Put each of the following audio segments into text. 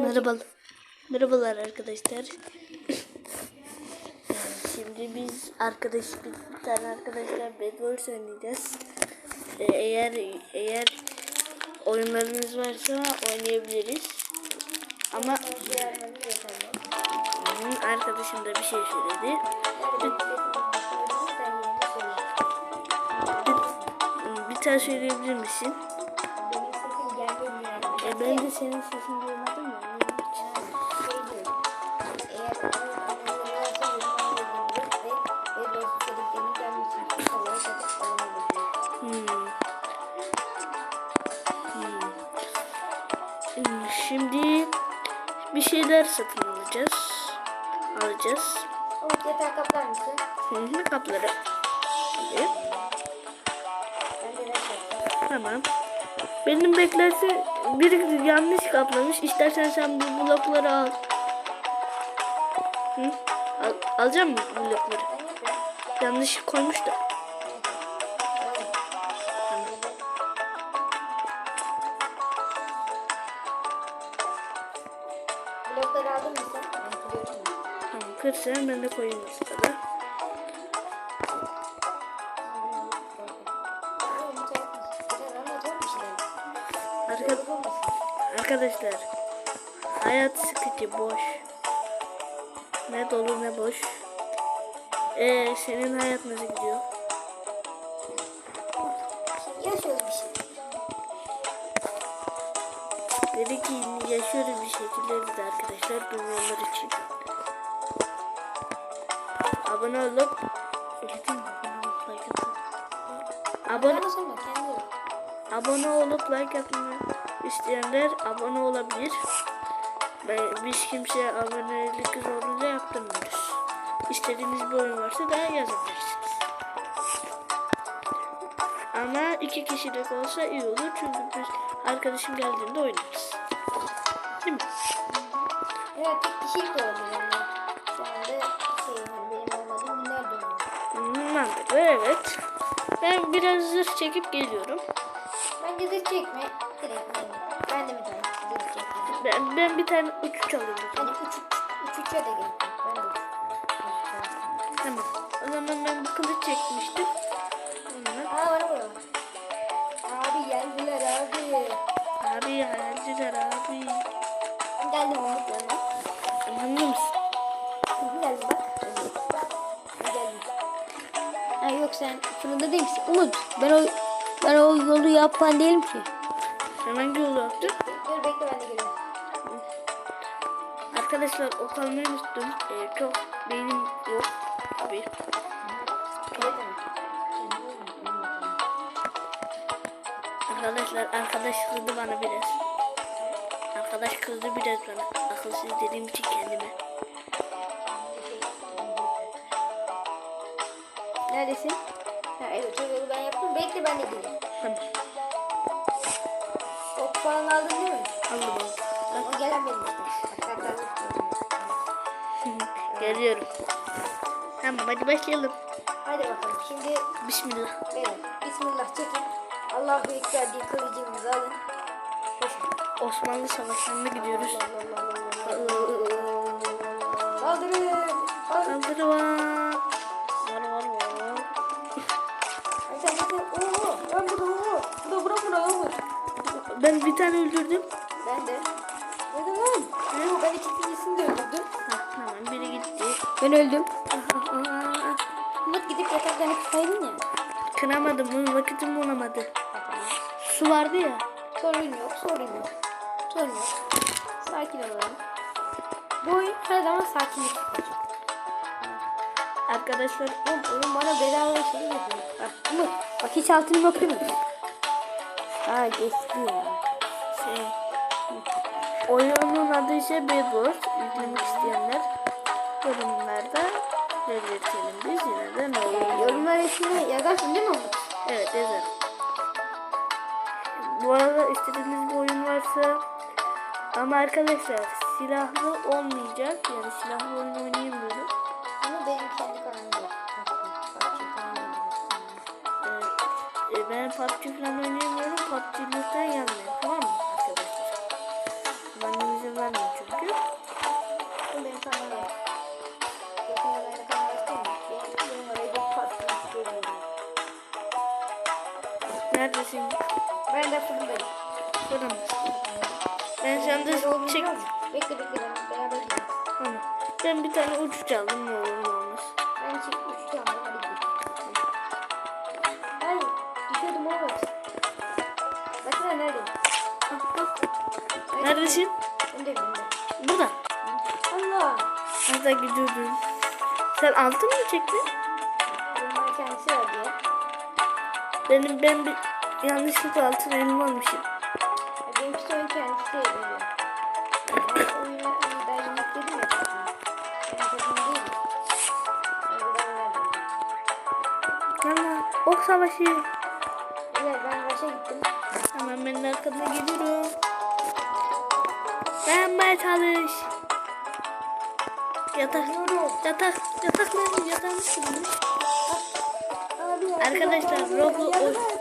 Merhaba. Merhabalar arkadaşlar. Şimdi biz arkadaş bir tane arkadaşlar Bad Wars oynayacağız. Ee, eğer eğer oyunlarınız varsa oynayabiliriz. Ama Hı, arkadaşım da bir şey söyledi. Bir tane söyleyebilir misin? Ben de senin sesini duymadım ya. Hmm. Hmm, Şimdi bir şeyler satın alacağız. Alacağız. Yatağı kaplar mısın? Hı hı, kapları. Evet, tamam. Benim beklerse biri yanlış kaplamış. İstersen sen bu blokları al. Hı? Al, alacağım mı blokları? Yanlış koymuş da. Blokları aldın mı sen? Ben kırıyorum. Tamam kır sen ben de koyayım sırada. Arkadaşlar hayat sıkıcı boş. Ne dolu ne boş. Ee, senin hayat nasıl gidiyor? Yaşıyoruz bir şey. Dedi ki yaşıyoruz bir şekilde biz arkadaşlar duymalar için. Abone olup? Abone abone olup like atmayı isteyenler abone olabilir. Ben, biz kimseye abonelik zorunlu yaptırmıyoruz. İstediğiniz bir oyun varsa da yazabilirsiniz. Ama iki kişilik olsa iyi olur çünkü biz arkadaşım geldiğinde oynarız. Değil mi? Evet tek kişilik de. Şu anda şey benim olmadığım oluyor. Hmm, Mantıklı evet. Ben biraz zırh çekip geliyorum. Bence zırh çekme. Ben, bir tane uçuş alayım. Hani. Üç üçe de gerek yok. Ben de. Tamam. O zaman ben bu kılıç çekmiştim. Aa bana vuruyor. Abi geldiler abi. Abi hayalciler abi. Geldim Umut yanına. Anlıyor musun? Umut geldi bak. Geldim. Ha yok sen fırında değil misin? Umut ben o ben o yolu yapan değilim ki. Sen hangi yolu Arkadaşlar o kalmayı unuttum. Ee, çok beynim yok. Abi. Arkadaşlar arkadaş kızdı bana biraz. Arkadaş kızdı biraz bana. Akılsız dediğim için kendime. Neredesin? Ha evet yolu ben yaptım. Bekle ben de geleyim. Tamam. Ok falan aldın değil mi? Aldım aldım. O gelen benim Geliyorum. Tamam hadi başlayalım. Hadi bakalım şimdi Bismillah. evet. Bismillah çekin. Allahu Ekber diye kılıcımızı alın. Koşun. Osmanlı Savaşları'na gidiyoruz. Saldırın. Saldırın. Ben bir tane öldürdüm. Ben de. Ben öldüm. Umut gidip yataklarını kısaydın ya. Kınamadım onun vakitim olamadı. Su vardı ya. Sorun yok, sorun yok. Sorun yok. Sakin olalım. Bu oyun her zaman sakinlik ister. Arkadaşlar Oğlum oyun bana bedava şey yapıyor. Bak, Umut, bak hiç altın yok değil mi? Ha geçti ya. şey oyunun adı ise Bad Wars. İzlemek isteyenler yorumlarda belirtelim biz yine de ne olur. Yorumlar ismini yazarsın değil mi? Evet yazarım. Bu arada istediğiniz bir oyun varsa ama arkadaşlar silahlı olmayacak. Yani silahlı oyun oynayamıyorum. Ama benim kendi kanalım yok. PUBG kanalım yok. Ee, e, ben PUBG falan oynayamıyorum. PUBG lütfen yazmayın tamam mı Ben de fırındayım. Burada mısın? Ben şu anda çek... Bekle bekle ben beraber gidelim. Tamam. Ben bir tane uç çaldım ne olur ne olmaz. Ben çek üç tane hadi gidelim. Hayır düşüyordum oğlum. Bakın neredeyim? Bak bak. Neredesin? Önde önde. Burada. Allah. Nerede gidiyordun? Sen altın mı çektin? Benim kendisi verdi ya. Benim ben bir yanlışlıkla altın elma almışım. Ya Benimkisi oyun kendisi yükledim ya. Ben değilim. Ben buradan verdim. Valla ok savaşı. Evet ben başa gittim. Hemen benim arkama geliyorum. Dayanmaya çalış. Yatak, yatak, yatakların yatağımız kırılmış. Abi, Arkadaşlar, abi,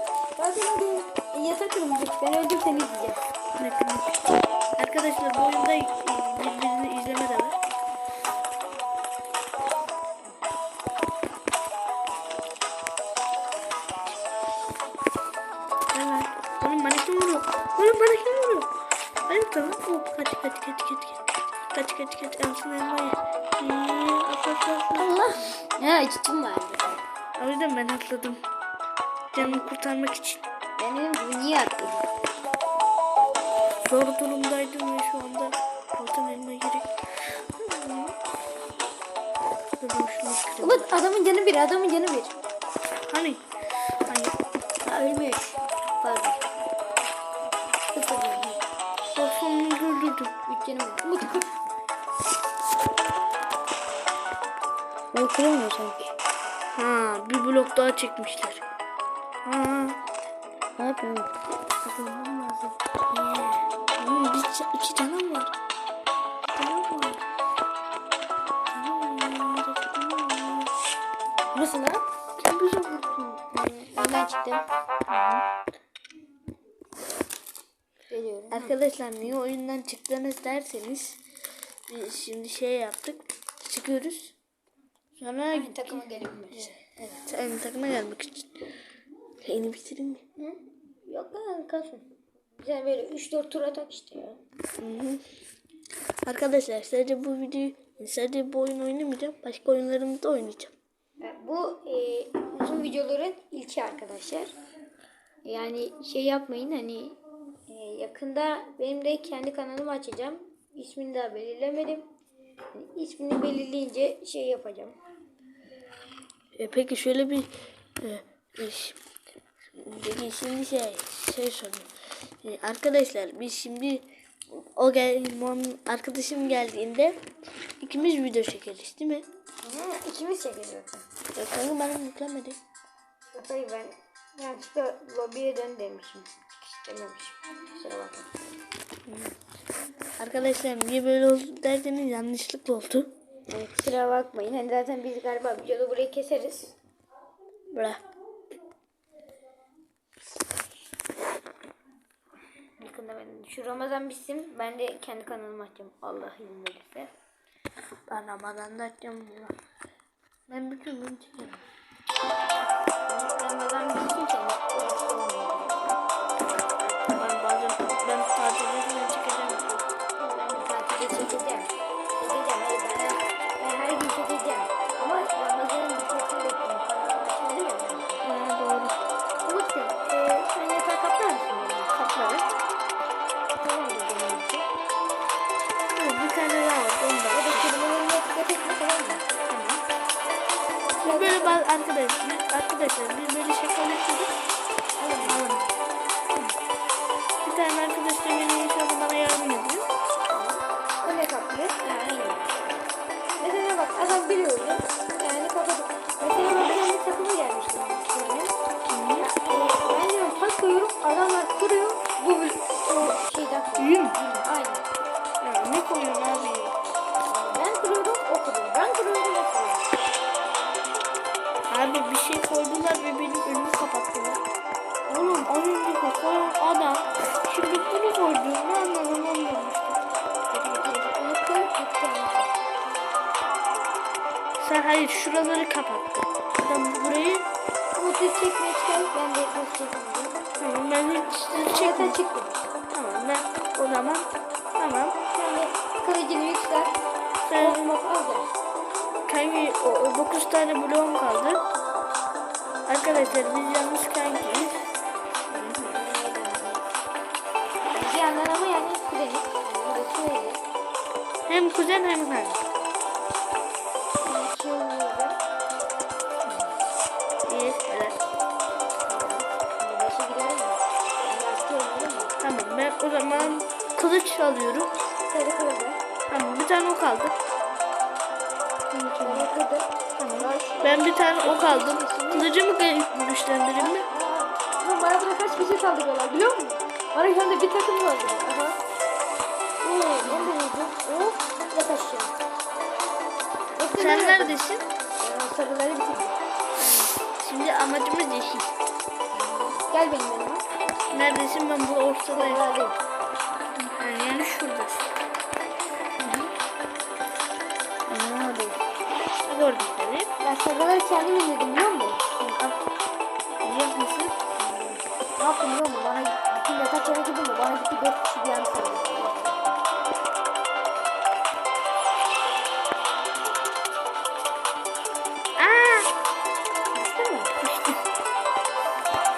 Yardım edin. E, Yatak kırılmış. Ben öldüm seni izleyeceğim. Kırılmış. Arkadaşlar bu oyunda birbirini izleme de var. Evet. Oğlum bana kim vuruyor? Oğlum bana kim vuruyor? Hayır tamam. Hop kaç kaç kaç kaç kaç. Kaç kaç kaç. Ansın elmayı. Allah. Ya içtim vardı. O yüzden ben atladım. Canımı kurtarmak için. Ben dedim ki bu niye attın? Zor durumdaydım ve şu anda altın elma gerek. Umut adamın canı bir adamın canı bir. Hani? Hani? Ha, ölmüş. Pardon. Sıfır canı. Sonunu öldürdüm. Üç canı var. Umut kır. O kırılmıyor sanki. Ha, bir blok daha çekmişler. Ha, Ne yapıyorsun? sakınmam lazım. Oğlum bir iki canım var. Canım var. Canım var. Nasıl lan? Kim bize vurdu? Önden çıktım. Geliyorum. Arkadaşlar niye oyundan çıktınız derseniz biz şimdi şey yaptık. Çıkıyoruz. Sonra Aynı takıma geliyorum. evet aynı takıma gelmek için. Yeni bitireyim mi? Hı? Yok lan kalsın. Güzel böyle 3-4 tur atak işte ya. Hı hı. Arkadaşlar sadece bu videoyu sadece bu oyun oynamayacağım. Başka oyunlarımı da oynayacağım. Bu e, uzun videoların ilki arkadaşlar. Yani şey yapmayın hani e, yakında benim de kendi kanalımı açacağım. İsmini daha belirlemedim. Yani ismini belirleyince şey yapacağım. E, peki şöyle bir e, e, ş- peki şimdi şey şey sorayım. E, arkadaşlar biz şimdi o gel arkadaşım geldiğinde ikimiz video çekeriz değil mi? Ha, ikimiz çekeceğiz zaten. Ya kanka bana yüklemedi. Hayır ben yanlışlıkla lobiye dön demişim. İstememişim. Kusura bakma. Arkadaşlar niye böyle oldu derseniz yanlışlıkla oldu. Yani kusura bakmayın. Hani zaten biz galiba videoda burayı keseriz. Bırak. Yakında ben şu Ramazan bitsin. Ben de kendi kanalımı açacağım. Allah izin verirse. Ben Ramazan'da açacağım bunu. Ben bütün gün çekerim. Ramazan bitsin seni. Ben bazen ben tatilde çekeceğim. Ben de tatilde çekeceğim. Çekeceğim. Ben, ben her gün çekeceğim. Ama Ramazan'ın arkadaşlar, arkadaşlar biz böyle şakalar şuraları kapattı. Adam burayı Bu düz çekmeye çıkar. Ben de düz çekmeyeceğim. tamam ben hiç Zaten çektim. çıktım. Tamam ben o zaman tamam. Yani kılıcını yükselt. Sen Olmak al gel. kanki o, o 9 tane bloğum kaldı. Arkadaşlar biz yalnız kankiyiz. Bir yandan ama yani kuzenim. Yani burası öyle. Hem kuzen hem kanki. Alıyorum. Sarı kırdı. Tamam bir tane ok aldım. Tamam. Ben bir tane ok aldım. Kılıcımı güçlendireyim mi? Ama bana burada kaç kişi saldırıyorlar biliyor musun? Bana anda bir takım saldırıyor. Aha. Oo, ben de. Oo, Sen neredesin? Ben sarıları bitirdim. Şimdi amacımız yeşil. Gel benim yanıma. Neredesin ben bu ortadayım. Şuradasın. Neredeyim? Gördüm seni. Ben sarıları kendim indirdim biliyor musun? Biliyor musun? Ne yaptım biliyor musun? Bana bütün yatak yere gidin mi? Bana gitti dört kişi bir an.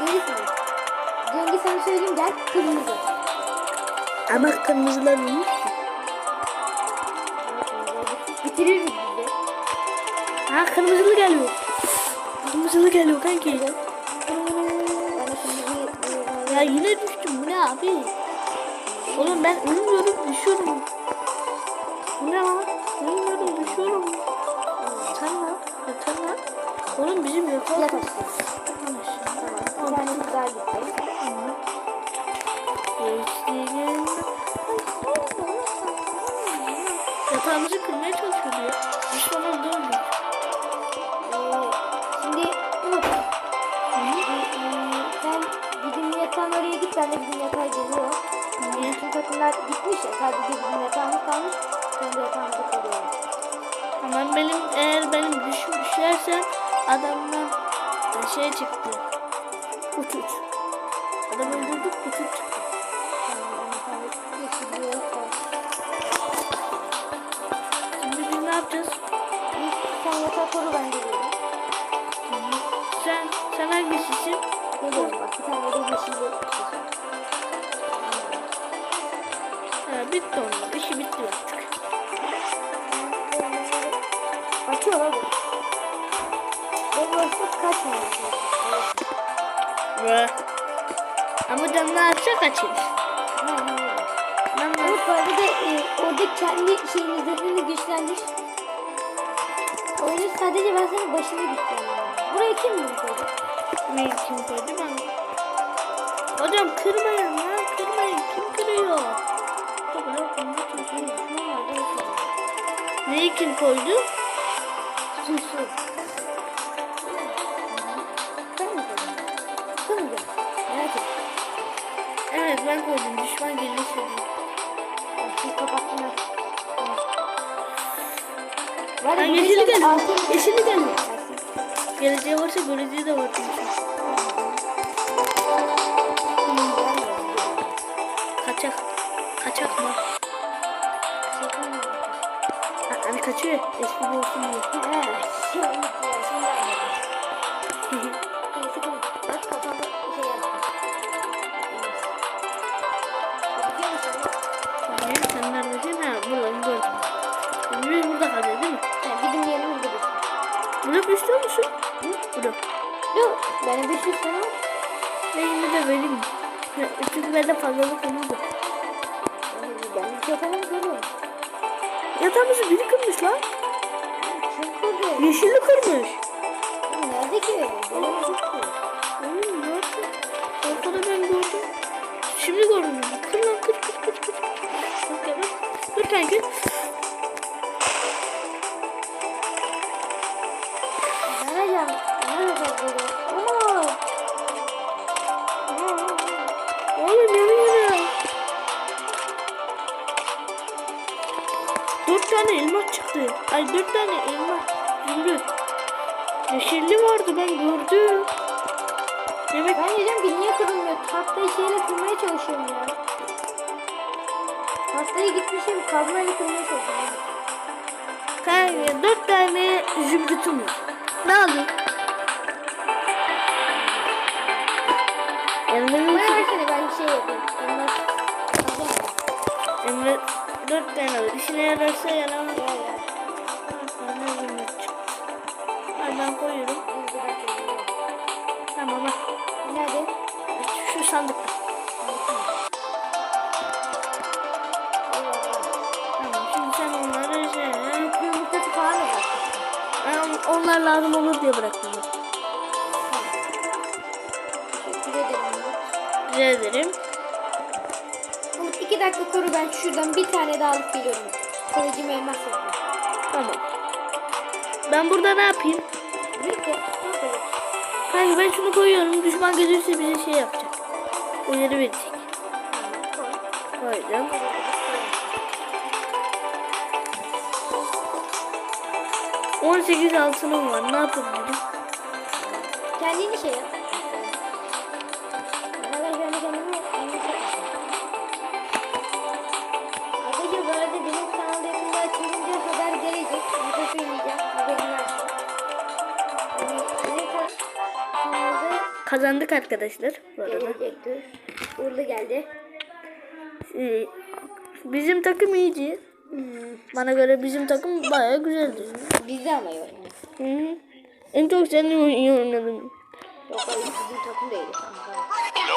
Neresin? Cengiz sana söyleyeyim gel kırmızı. Ama kırmızılar olmuş. Bitirir bizi? Ha kırmızılı geliyor. Kırmızılı geliyor kanki. Ya yine düştüm. Bu ne abi? Oğlum ben ölmüyorum düşüyorum. Bu ne lan? Ölmüyorum düşüyorum. Yeter lan. Yeter lan. Oğlum bizim yok. yat Sadece bizim yatağımız kalmış. Kendi yatağımızda kalıyorum. Ama benim eğer benim düşüm düşerse adamdan şey çıktı. Uçuç. Adam öldürdük uçuç çıktı. Şimdi biz ne yapacağız? Sen yatağı koru ben geliyorum. Sen, sen hangisisin? Geliyorum bak. Bir tane de yeşil Ha, bitti onun. İşi bitti artık. Bakıyor abi. Başta kaçmıyor. Ve ama canını açsa kaçırır. Aynen öyle. Ben Evet bu arada da e, orada kendi şeyini izlediğini güçlendir. Oyunu sadece ben senin başını güçlendiriyorum. Buraya kim mi koydu? ne kim koydu ben? Hocam kırmayın Neyi kim koydu? Su su. Evet ben koydum. Düşman gelirse diye. Şimdi kapattım ben. Ya, yeşili altın- Yeşili geliyor. Geleceği varsa göreceği de var. Kaçak. Kaçak mı? Hani ya, Espri olsun diye. He, şey unuttum ya, şimdi anladım. Neyse, tamam. Bak, kafamda şey yaptım. Hayır sen neredesin? Ha buradayım gördüm. Şimdi burada kalacağız değil mi? Ha, bizim yerimiz burası. Blok istiyor musun? Hı? Blok. Yok, benim 500 tane var. Ben yine de vereyim. Çünkü bende fazlalık olurdu. Ben bir yatalım görüyorum. Yatağımızı biri kırmış lan. Yeşilli kırmış. Nerede ki? Arkada ben gördüm. Şimdi gördüm. Kır lan kır kır kır kır. Bak ya bak. Kır kanki. Ben gördüm. Demek Ben dedim ki niye kırılmıyor? Tahtayı şeyle kırmaya çalışıyorum ya. Tahtayı gitmişim kazmayla kırmaya çalışıyorum. kanka dört tane zümrütüm var. Ne alayım? Emre'nin versene ben bir şey yapayım. Emre dört tane var. İşine yararsa yaramaz. Ben koyuyorum. Tamam şimdi sen onları şey... Yumurtası falan da. Ben onlar lazım olur diye bıraktım. Teşekkür ederim. Rica ederim. Umut iki dakika koru ben şuradan bir tane daha alıp geliyorum. Kılıcımı elmas yapayım. Tamam. Ben burada ne yapayım? Kanka ben şunu koyuyorum. Düşman gelirse bize şey yapacak. Uyarı verecek. Koydum. On sekiz altınım var. Ne yapabilirim? Kendini şey yap. Kazandık arkadaşlar. Bu arada. gelecektir. Uğurlu geldi. Ee, bizim takım iyiydi. Hmm. Bana göre bizim takım bayağı güzeldi. Bizde ama -hı. En çok senin iyi oynadın. Yok hayır bizim takım değil.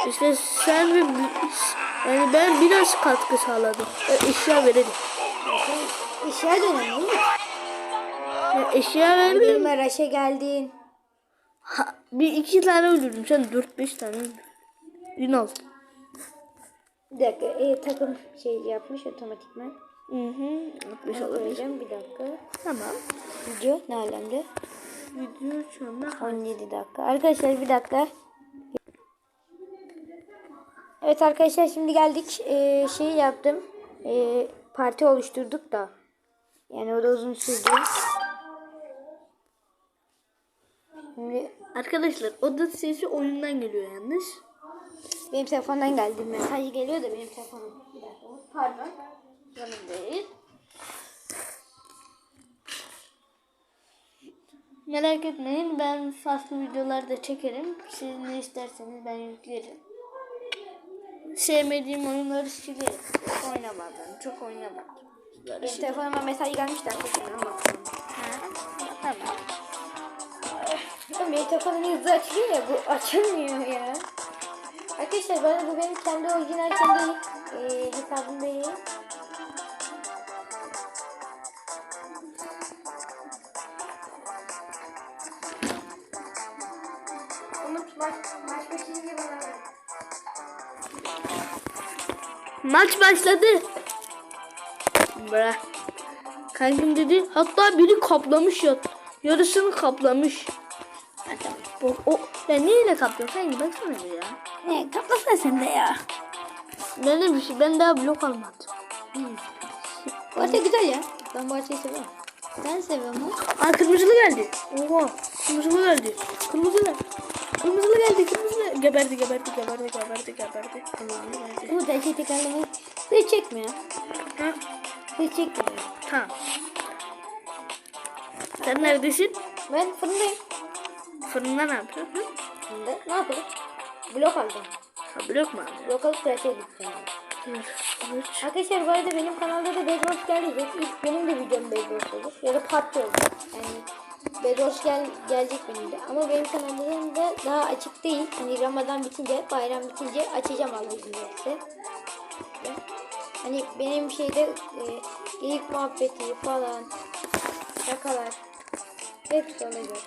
İşte sen ve yani ben biraz katkı sağladım. E, eşya verelim. İşe dönem değil mi? Ya, eşya verdim. Benim Raş'a geldin. Bir iki tane öldürdüm. Sen dört beş tane öldürdün. Yün al. Bir dakika e, takım şey yapmış otomatikman. Hı hı. Ben olabilir. koyacağım bir dakika. Tamam. Video ne alemde? Video şu anda 17 dakika. Arkadaşlar bir dakika. Evet arkadaşlar şimdi geldik. Ee, şey yaptım. Ee, parti oluşturduk da. Yani o da uzun sürdü. Şimdi Arkadaşlar oda sesi oyundan geliyor yalnız. benim telefondan geldi. Mesaj geliyor da benim telefonum. Bir dakika. Pardon. Yanım değil. Merak etmeyin ben farklı videolar da çekerim. Siz ne isterseniz ben yüklerim. Sevmediğim oyunları silerim. Oynamadım. Çok oynamadım. Benim telefonuma mesaj gelmişti arkadaşlar. Tamam. Benim telefonum hızlı açılıyor ya bu açılmıyor ya. Arkadaşlar arada bu benim kendi orijinal kendi e, hesabım değil. Maç, bana başladı. Bırak. Kankim dedi hatta biri kaplamış ya. Yarısını kaplamış. O, o, ya neyle kaplıyor kanki baksana bir ya. Ne kaplasana sen de ya. Ne bir şey ben daha blok almadım. Bu arada güzel ya. Ben açıyı seviyorum. Ben seviyorum ama. Aa kırmızılı geldi. Oha kırmızılı geldi. Kırmızılı. Kırmızılı geldi kırmızılı. Geberdi geberdi geberdi geberdi geberdi. Kırmızılı geldi. Bu da şey tekerlemeyi hiç çekmiyor. Ha, Hiç çekmiyor. tamam. Sen neredesin? Ben fırındayım. Fırında ne yapıyorsun? Fırında ne yapalım? Blok alacağım. Ha, blok mu aldın? Blok alıp tıraşa gideceğim. Arkadaşlar bu arada benim kanalda da Bedwars gelecek. İlk benim de videom Bedwars olur. Ya da PUBG olur. Yani Bedwars gel, gelecek benim de. Ama benim kanalım da daha açık değil. Hani Ramazan bitince, bayram bitince açacağım Allah izin verirse. Hani benim şeyde e, geyik muhabbeti falan, şakalar hepsi olacak.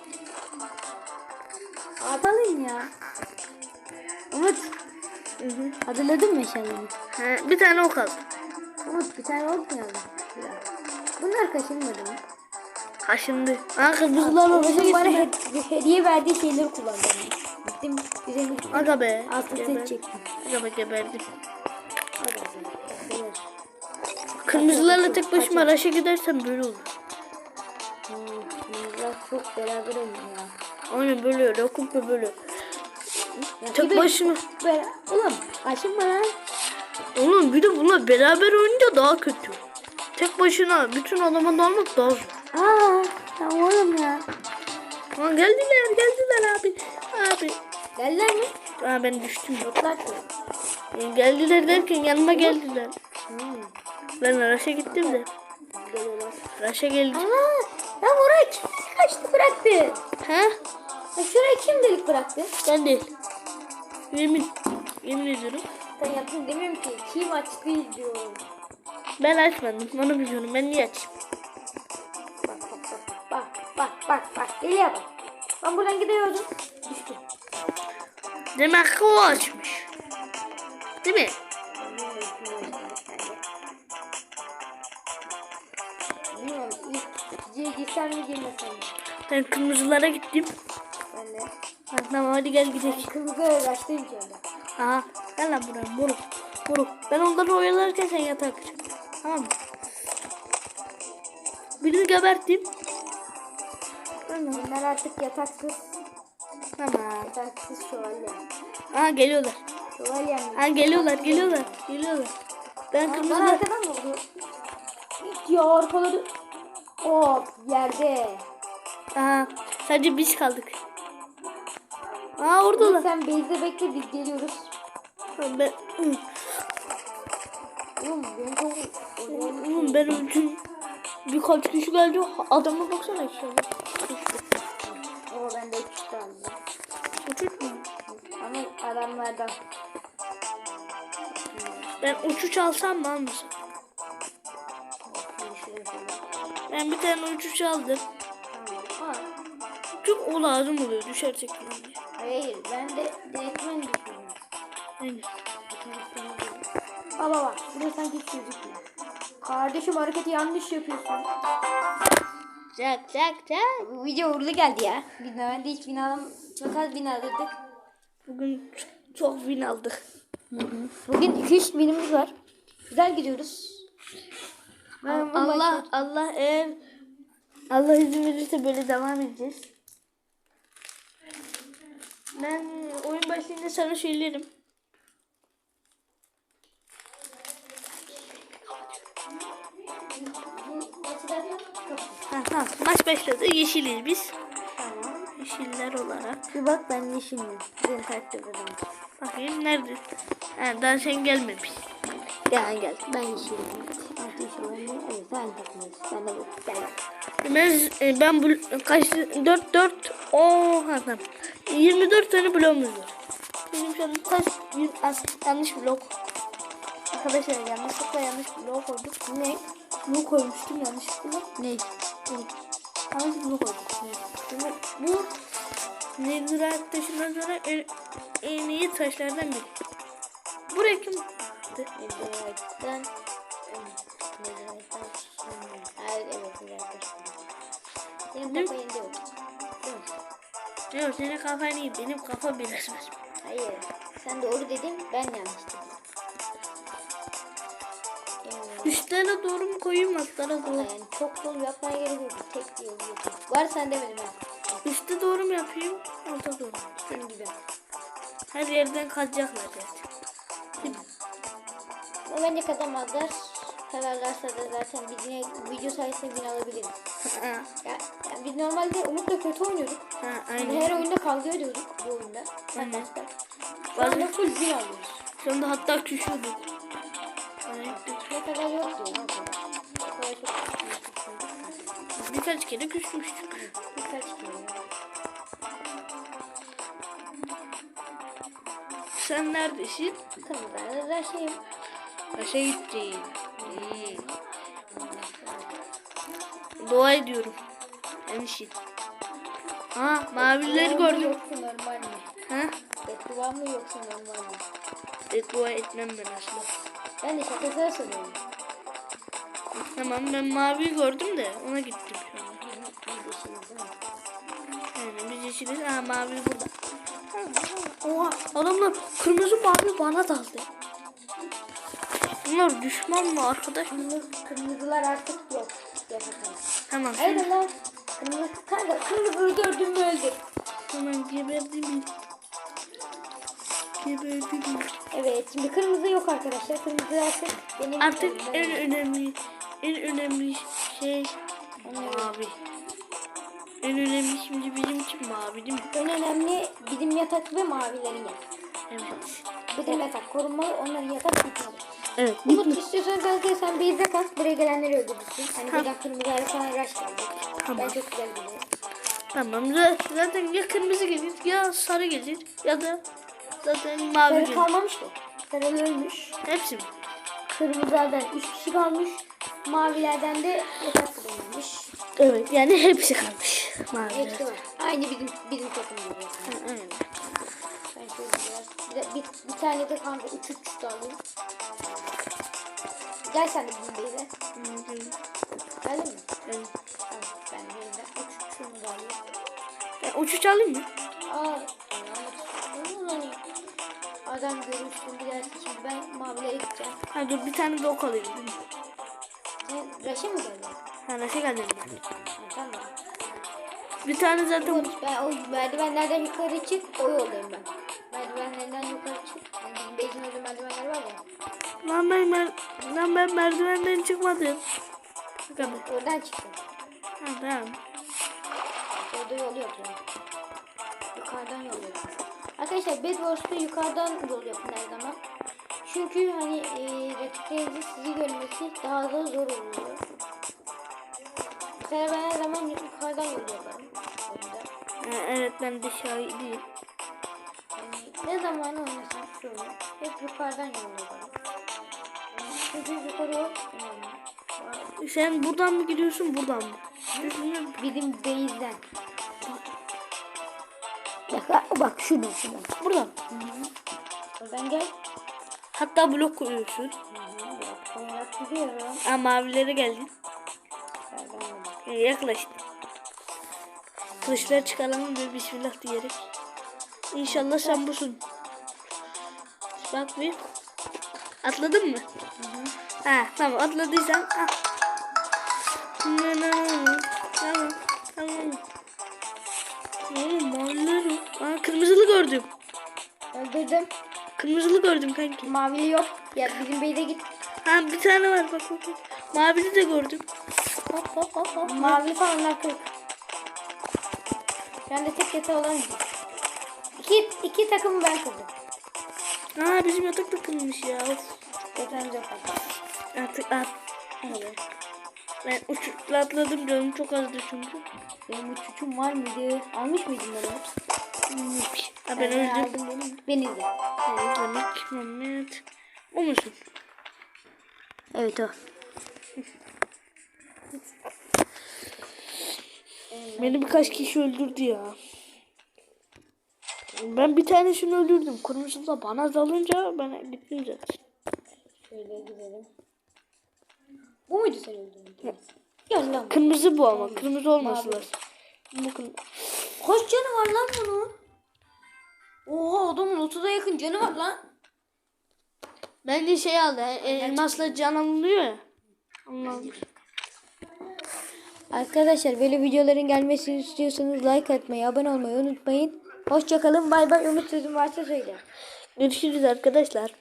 Atalım ya. Umut. Hatırladın mı şeyleri? Ha, bir tane ok aldım. Umut bir tane olmayalım. Bunlar kaşınmadı mı? Kaşındı. Aa kırmızılar babası Babamın bana getirdi. he- hediye verdiği şeyleri kullandım. Gittim bize bir Aga be. geber- set çektim. Aga be geberdi. Hadi bakalım. Beyler. Kırmızılarla tek başıma raşa gidersem böyle olur. Hmm, çok beraber oynuyor ya. Aynen böyle rakupla. Ya Tek başına. Be Oğlum bana. Oğlum bir de bunlar beraber oyunca daha kötü. Tek başına bütün adama dalmak daha zor. Aa, ya oğlum ya. Aa, geldiler geldiler abi. Abi. Geldiler mi? Aa, ben düştüm. Yoklar ki. Yani geldiler derken yanıma geldiler. Hmm. Ben Raş'a gittim de. Raş'a geldi. Aa, oraya kim kaçtı bıraktı? Ha? Ya şuraya kim delik bıraktı? Ben değil. Yemin. Yemin ediyorum. Ben yaptım demiyorum ki. Kim açtı diyorum. Ben açmadım. Onu biliyorum. Ben niye açayım? Bak bak bak bak bak bak bak geliyor bak. Ben buradan gidiyordum. Düştü. Demek ki o açmış. Değil mi? Bilmiyorum ilk girsem mi girmesem mi? Ben kırmızılara gittim. Ha, tamam hadi gel gidelim. Kırmızı uğraştım ki. Aha gel lan buraya moruk. Moruk. Ben onları oyalarken sen yatağa kır. Tamam mı? Birini geberttim. Bunlar artık yataksız. Tamam. Yataksız şövalye. Aha geliyorlar. Şövalye mi? Ha geliyorlar geliyorlar. Geliyorlar. Ben Bana kırmızılar. arkadan mı vurdu? Ya arkaladı. Hop yerde. Aha sadece biz kaldık. Aa oradalar. Sen base'de bekle biz geliyoruz. Ben, Oğlum beni çok... oğlum ben. Birkaç kişi geldi. Adama baksana aşağıya. Oo ben de üç tane. Uçuş mu? Ama adamlardan. Ben uçuş alsam mı almasam? Ben bir tane uçuş aldım. Çünkü o lazım oluyor düşersek diye. Hayır ben de direktmen düşünüyorum. Aynen. Baba bak burada sanki hiç gözükmüyor. Kardeşim hareketi yanlış yapıyorsun. Çak çak çak. Bu video uğurlu geldi ya. Normalde hiç binalım çok az bin alırdık. Bugün çok win aldık. Bugün 200 binimiz var. Güzel gidiyoruz. Ben Allah Allah eğer Allah izin verirse böyle devam edeceğiz. Ben oyun başlayınca sana söylerim. Ha, ha, maç başladı. Yeşiliz biz. Tamam. Yeşiller olarak. Bir bak ben yeşilim. Benim karakter dedim. Bakayım nerede? Ha, daha sen gelmemiş. Gel gel. Ben yeşilim. Yeşil. Evet. Ben de e, ben bu kaç 4 4 o ha tamam. 24 tane bloğumuz var. Benim şu an kaç yanlış blok. Arkadaşlar yanlışlıkla yanlış blok koyduk. Ne? Blok koymuştum yanlışlıkla. Ne? Yanlış blok koyduk. Şimdi bu Netherite taşından sonra en, en iyi taşlardan biri. Buraya kim? Nedirayt'tan Senin kafa yerinde yok. Mi? Yok senin kafan iyi. Benim kafa biraz var. Hayır. Sen doğru dedin ben yanlış dedim. Evet. Üstlere doğru mu koyayım altlara doğru? Yani çok yol yapmaya gerek yok. Tek bir yol yok. Var sen demedim ha. Üste doğru mu yapayım? Alta doğru. mu? Senin gibi. Her yerden kaçacaklar zaten. Ama bence kazanmazlar. Kararlarsa da zaten biz yine video sayesinde bin alabiliriz. ha, Ya, ya biz normalde Umut'la kötü oynuyorduk. ha, Biz aynen. her oyunda kavga ediyorduk bu oyunda. Aynen. Şu anda full bin alıyoruz. Anda hatta küçüldük. Evet, Ne kadar yok diyor. Birkaç kere küçmüştük. birkaç kere. Sen neredesin? Şey Aşağı gittin. İyi. Dua ediyorum. Enişin. Ha mavileri gördüm. Yoksa normal mi? Ha? Beddua mı yoksa normal mi? Beddua etmem ben asla. Ben de şakasına soruyorum. Tamam ben maviyi gördüm de ona gittim şu an. Biz yeşiliz biz. Ha mavi burada. Oha adamlar kırmızı mavi bana daldı. Bunlar düşman mı arkadaş mı? Kırmızı- Kırmızılar artık yok. Yapacağız. Tamam lan. Kırmızı, kanka kırmızı gördün mü öldür. Hemen geberdim. Geberdim. Evet şimdi kırmızı yok arkadaşlar. Kırmızı artık benim Artık en önemli en önemli şey mavi. En önemli şimdi bizim için mavi değil mi? En önemli bizim yatak ve mavilerin yatak. Evet. Bizim yatak korunmalı, onların yatak bitmeli. Evet. Umut istiyorsan kanka sen base'de kas, buraya gelenleri öldürürsün. Hani buradan kırmızı ayrı sana rush geldi. Tamam. Ben çok güzel biliyorum. Tamam. Zaten ya kırmızı gelir ya sarı gelir ya da zaten mavi Sarı gelir. kalmamış ki. Sarı ölmüş. Hepsi mi? Kırmızılardan 3 kişi kalmış. Mavilerden de yatak bulunmuş. Evet. Yani hepsi kalmış. Mavi. Hepsi var. Aynı bizim bizim takım gibi. Aynen. De- bir, bir tane de kanka 3 3 de alayım. Gel sen de bizim base'e. Geldin mi? Evet. Tamam. Ben de yeniden 3 3'ümü de alayım. Ben uçuş alayım mı? Aa, Adam görmüştüm bir daha şimdi ben mavilere gideceğim. Ha dur bir tane de ok alayım. Sen Raş'a mı geldin? Ha nasıl geldim tamam. Bir tane zaten ben o merdivenlerden yukarı çık, o yoldayım ben. Mer lan ben merdivenden çıkmadım. Bak abi. Oradan çıktım. Ha tamam. Orada yol yok yani. Yukarıdan yol yok. Arkadaşlar Bed Wars'ta yukarıdan yol yapın her zaman. Çünkü hani e, rakiplerinizin sizi görmesi daha da zor oluyor. Mesela ben her zaman yukarıdan yol yaparım. evet ben de şahidiyim. Yani ne zaman oynasam oyunu hep yukarıdan yol yaparım. Çünkü yukarı. Sen buradan mı gidiyorsun buradan mı? Bizim base'den. Bak, bak şuradan şuradan. Buradan. Oradan gel. Hatta blok koyuyorsun. Koyarak gidiyorum. Ha mavilere geldin. Ya, yaklaştın. Kılıçlar çıkaralım ve bismillah diyerek. İnşallah sen busun. Bak bir. Atladın mı? Ha tamam atladıysan. Ha. Tamam tamam. Oğlum yok. Aa, kırmızılı gördüm. Öldürdüm. Kırmızılı gördüm kanki. Mavili yok. Ya bizim base'e git. Ha bir tane var bak bak. bak. Mavili de gördüm. Hop hop hop hop. Mavili falanlar kırık. Ben de tek yatağı olan. İki, iki takımı ben kırdım. Aa bizim yatak da kırılmış ya. Of. Yatağımız yok artık. At. Evet. Ben uçukla atladım canım çok azdı çünkü. Benim uçuçum var mıydı? Almış mıydın beni? Neymiş? Ha ben öldüm. aldım benim. Beni de. Evet demek Mehmet. O musun? Evet o. Beni birkaç kişi öldürdü ya. Ben bir tanesini öldürdüm. Kırmızı da bana dalınca ben gittim zaten. Şöyle gidelim. Bu muydu sen öldürdün? Gel lan. Kırmızı bu ama. Kırmızı olması lazım. Bakın. Kaç canı var lan bunun? Oha adamın 30'a yakın canı var lan. Bence şey aldı. Elmasla can alınıyor ya. Allah'ım. Arkadaşlar böyle videoların gelmesini istiyorsanız like atmayı, abone olmayı unutmayın. Hoşçakalın. Bay bay. Umut sözüm varsa söyle. Görüşürüz arkadaşlar.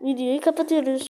Videoyu kapatıyoruz.